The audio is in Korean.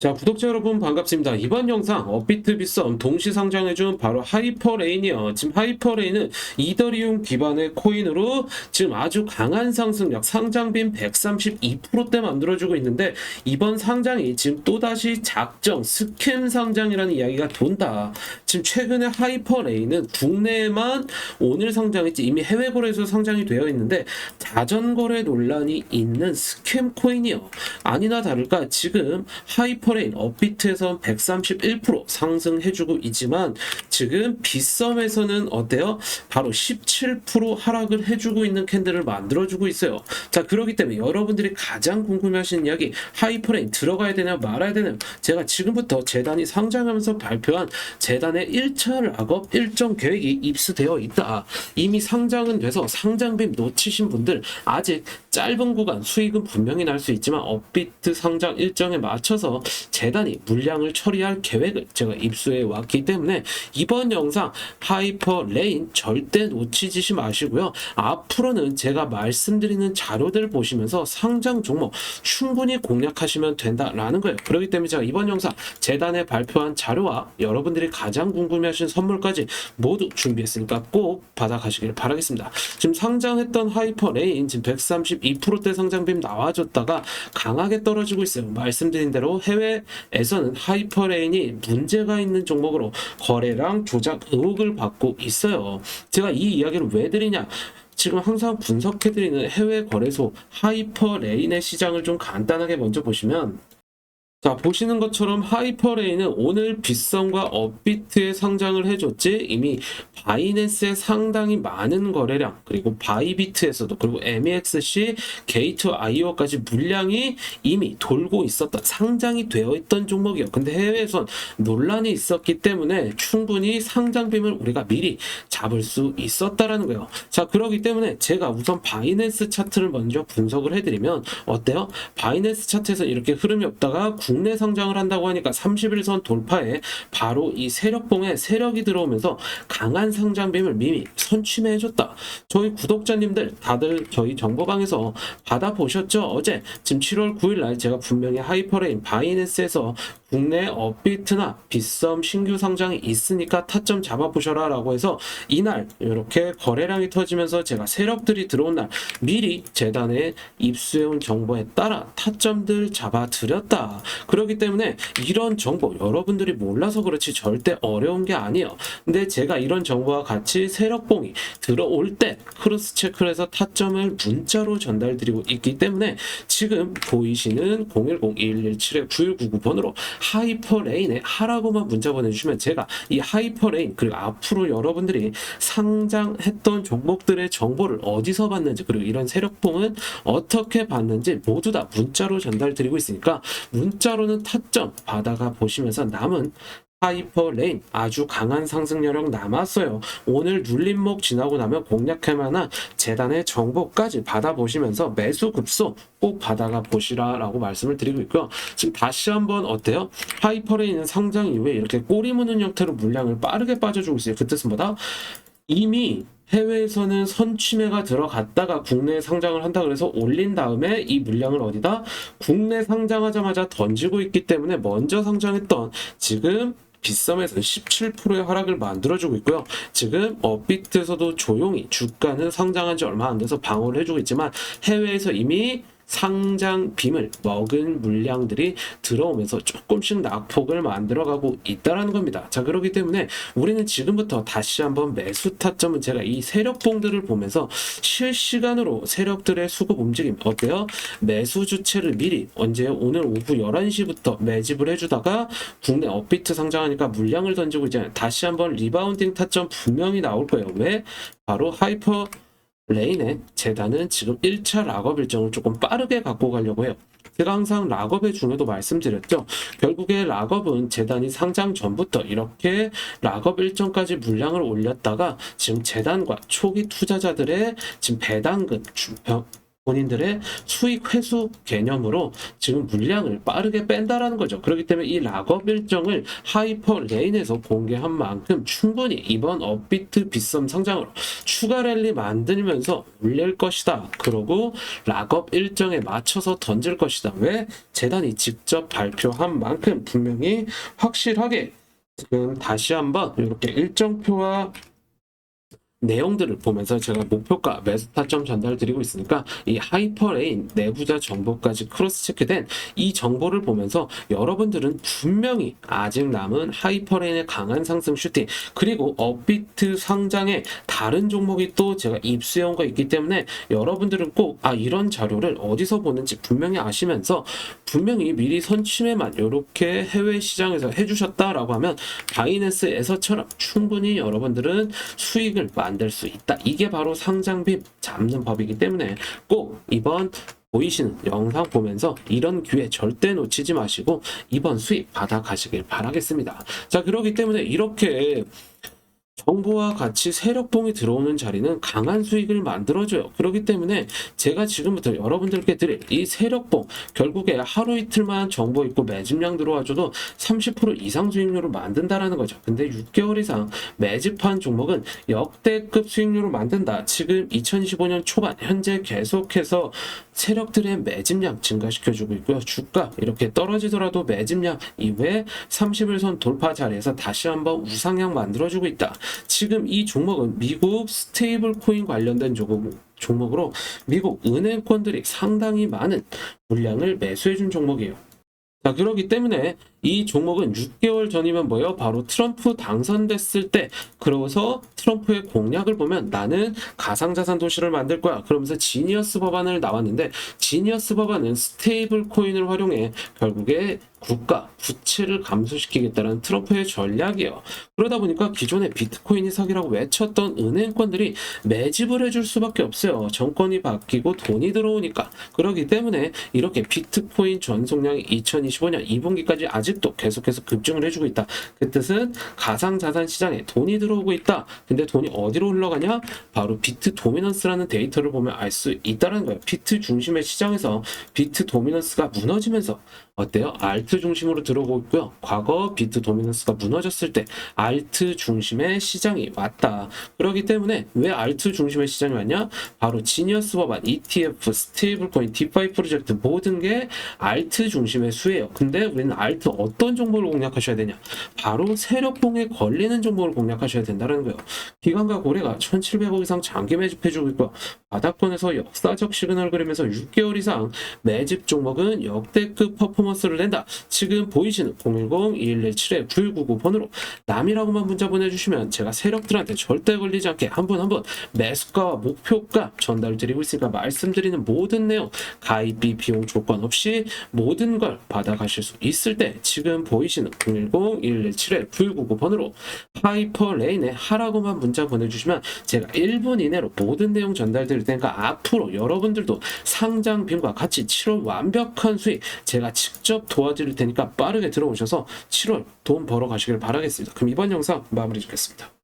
자, 구독자 여러분 반갑습니다. 이번 영상 업비트 비썸 동시 상장해준 바로 하이퍼레인이요. 지금 하이퍼레인은 이더리움 기반의 코인으로 지금 아주 강한 상승력, 상장빔 132%대 만들어주고 있는데 이번 상장이 지금 또다시 작정, 스캠 상장이라는 이야기가 돈다. 지금 최근에 하이퍼레인은 국내에만 오늘 상장했지 이미 해외 거래소 상장이 되어 있는데 자전 거래 논란이 있는 스캠 코인이요. 아니나 다를까 지금 하이퍼레인 업비트에선 131% 상승해주고 있지만 지금 빗썸에서는 어때요? 바로 17% 하락을 해주고 있는 캔들을 만들어주고 있어요. 자 그렇기 때문에 여러분들이 가장 궁금해하시는 이야기 하이퍼레인 들어가야 되냐 말아야 되냐 제가 지금부터 재단이 상장하면서 발표한 재단의 1차 락업 일정 계획이 입수되어 있다. 이미 상장은 돼서 상장빔 놓치신 분들 아직 짧은 구간 수익은 분명히 날 수 있지만 업비트 상장 일정에 맞춰서 재단이 물량을 처리할 계획을 제가 입수해 왔기 때문에 이번 영상 하이퍼 레인 절대 놓치지 마시고요. 앞으로는 제가 말씀드리는 자료들 보시면서 상장 종목 충분히 공략하시면 된다라는 거예요. 그렇기 때문에 제가 이번 영상 재단에 발표한 자료와 여러분들이 가장 궁금해하시는 선물까지 모두 준비했으니까 꼭 받아가시길 바라겠습니다. 지금 상장했던 하이퍼 레인 지금 132%대 상장빔 나와줬다가 강하게 떨어지고 있어요. 말씀드린 대로 해외에서는 하이퍼 레인이 문제가 있는 종목으로 거래량 조작 의혹을 받고 있어요. 제가 이 이야기를 왜 드리냐? 지금 항상 분석해드리는 해외 거래소 하이퍼 레인의 시장을 좀 간단하게 먼저 보시면 자, 보시는 것처럼 하이퍼레인은 오늘 빗썸과 업비트에 상장을 해줬지 이미 바이낸스에 상당히 많은 거래량 그리고 바이비트에서도 그리고 MEXC, 게이트 IO까지 물량이 이미 돌고 있었던 상장이 되어 있던 종목이요. 근데 해외에선 논란이 있었기 때문에 충분히 상장빔을 우리가 미리 잡을 수 있었다라는 거예요. 자, 그러기 때문에 제가 우선 바이낸스 차트를 먼저 분석을 해드리면 어때요? 바이낸스 차트에서 이렇게 흐름이 없다가 국내 상장을 한다고 하니까 31선 돌파에 바로 이 세력봉에 세력이 들어오면서 강한 상장빔을 미미 선취해줬다. 저희 구독자님들 다들 저희 정보방에서 받아보셨죠? 어제 지금 7월 9일 날 제가 분명히 하이퍼레인 바이낸스에서 국내 업비트나 빗썸 신규 상장이 있으니까 타점 잡아보셔라 라고 해서 이날 이렇게 거래량이 터지면서 제가 세력들이 들어온 날 미리 재단에 입수해온 정보에 따라 타점들 잡아드렸다. 그렇기 때문에 이런 정보 여러분들이 몰라서 그렇지 절대 어려운 게 아니에요. 근데 제가 이런 정보와 같이 세력봉이 들어올 때 크로스 체크를 해서 타점을 문자로 전달드리고 있기 때문에 지금 보이시는 010-2117-9199 번호로 하이퍼레인에 하라고만 문자 보내주시면 제가 이 하이퍼레인 그리고 앞으로 여러분들이 상장했던 종목들의 정보를 어디서 받는지 그리고 이런 세력봉은 어떻게 받는지 모두 다 문자로 전달 드리고 있으니까 문자로는 타점 받아가 보시면서 남은 하이퍼레인 아주 강한 상승 여력 남았어요. 오늘 눌림목 지나고 나면 공략할 만한 재단의 정보까지 받아보시면서 매수 급소 꼭 받아가 보시라라고 말씀을 드리고 있고요. 지금 다시 한번 어때요? 하이퍼레인은 상장 이후에 이렇게 꼬리 무는 형태로 물량을 빠르게 빠져주고 있어요. 그 뜻은 뭐다? 이미 해외에서는 선취매가 들어갔다가 국내에 상장을 한다 그래서 올린 다음에 이 물량을 어디다 국내 상장하자마자 던지고 있기 때문에 먼저 상장했던 지금 빗썸에서 17%의 하락을 만들어주고 있고요. 지금 업비트에서도 조용히 주가는 상장한 지 얼마 안 돼서 방어를 해주고 있지만 해외에서 이미 상장 빔을 먹은 물량들이 들어오면서 조금씩 낙폭을 만들어가고 있다라는 겁니다. 자 그렇기 때문에 우리는 지금부터 다시 한번 매수 타점은 제가 이 세력봉들을 보면서 실시간으로 세력들의 수급 움직임 어때요? 매수 주체를 미리 언제 오늘 오후 11시부터 매집을 해주다가 국내 업비트 상장하니까 물량을 던지고 이제 다시 한번 리바운딩 타점 분명히 나올 거예요. 왜? 바로 하이퍼 레인의 재단은 지금 1차 락업 일정을 조금 빠르게 갖고 가려고 해요. 제가 항상 락업의 중요도 말씀드렸죠. 결국에 락업은 재단이 상장 전부터 이렇게 락업 일정까지 물량을 올렸다가 지금 재단과 초기 투자자들의 지금 배당금 본인들의 수익 회수 개념으로 지금 물량을 빠르게 뺀다라는 거죠. 그렇기 때문에 이 락업 일정을 하이퍼 레인에서 공개한 만큼 충분히 이번 업비트 빗썸 상장으로 추가 랠리 만들면서 올릴 것이다. 그러고 락업 일정에 맞춰서 던질 것이다. 왜? 재단이 직접 발표한 만큼 분명히 확실하게 지금 다시 한번 이렇게 일정표와 내용들을 보면서 제가 목표가 매수타점 전달 드리고 있으니까 이 하이퍼레인 내부자 정보까지 크로스 체크된 이 정보를 보면서 여러분들은 분명히 아직 남은 하이퍼레인의 강한 상승 슈팅 그리고 업비트 상장의 다른 종목이 또 제가 입수해온 거 있기 때문에 여러분들은 꼭 아 이런 자료를 어디서 보는지 분명히 아시면서 분명히 미리 선침해만 이렇게 해외 시장에서 해주셨다라고 하면 바이낸스에서처럼 충분히 여러분들은 수익을 만들 수 있다. 이게 바로 상장빔 잡는 법이기 때문에 꼭 이번 보이시는 영상 보면서 이런 기회 절대 놓치지 마시고 이번 수익 받아 가시길 바라겠습니다. 자, 그렇기 때문에 이렇게 정보와 같이 세력봉이 들어오는 자리는 강한 수익을 만들어줘요. 그렇기 때문에 제가 지금부터 여러분들께 드릴 이 세력봉 결국에 하루 이틀만 정보 있고 매집량 들어와줘도 30% 이상 수익률을 만든다라는 거죠. 근데 6개월 이상 매집한 종목은 역대급 수익률을 만든다. 지금 2025년 초반 현재 계속해서 세력들의 매집량 증가시켜주고 있고요. 주가 이렇게 떨어지더라도 매집량 이외에 30일선 돌파 자리에서 다시 한번 우상향 만들어주고 있다. 지금 이 종목은 미국 스테이블 코인 관련된 종목, 종목으로 미국 은행권들이 상당히 많은 물량을 매수해준 종목이에요. 자, 그렇기 때문에 이 종목은 6개월 전이면 뭐예요? 바로 트럼프 당선됐을 때, 그러고서 트럼프의 공약을 보면 나는 가상자산 도시를 만들 거야. 그러면서 지니어스 법안을 나왔는데, 지니어스 법안은 스테이블 코인을 활용해 결국에 국가, 부채를 감소시키겠다는 트럼프의 전략이에요. 그러다 보니까 기존에 비트코인이 사기라고 외쳤던 은행권들이 매집을 해줄 수밖에 없어요. 정권이 바뀌고 돈이 들어오니까. 그렇기 때문에 이렇게 비트코인 전송량이 2025년 2분기까지 아직 도 계속해서 급증을 해주고 있다. 그 뜻은 가상자산 시장에 돈이 들어오고 있다. 근데 돈이 어디로 흘러가냐? 바로 비트 도미넌스라는 데이터를 보면 알 수 있다는 거예요. 비트 중심의 시장에서 비트 도미넌스가 무너지면서 어때요? 알트 중심으로 들어오고 있고요. 과거 비트 도미넌스가 무너졌을 때 알트 중심의 시장이 왔다. 그렇기 때문에 왜 알트 중심의 시장이 왔냐? 바로 지니어스 법안, ETF, 스테이블코인, 디파이 프로젝트 모든 게 알트 중심의 수예요. 근데 우리는 알트 어떤 정보를 공략하셔야 되냐? 바로 세력봉에 걸리는 정보를 공략하셔야 된다는 거예요. 기관과 고래가 1,700억 이상 장기 매집해주고 있고요. 바닥권에서 역사적 시그널을 그리면서 6개월 이상 매집 종목은 역대급 퍼포먼스 를 낸다. 지금 보이시는 010-2117-9199번으로 남이라고만 문자 보내주시면 제가 세력들한테 절대 걸리지 않게 한 분 한 분 매수가와 목표가 전달드리고 있으니까 말씀드리는 모든 내용 가입비 비용 조건 없이 모든 걸 받아가실 수 있을 때 지금 보이시는 010-2117-9199번으로 하이퍼레인에 하라고만 문자 보내주시면 제가 1분 이내로 모든 내용 전달드릴 테니까 앞으로 여러분들도 상장 빔과 같이 7월 완벽한 수익 제가 직접 도와드릴 테니까 빠르게 들어오셔서 7월 돈 벌어 가시길 바라겠습니다. 그럼 이번 영상 마무리 짓겠습니다.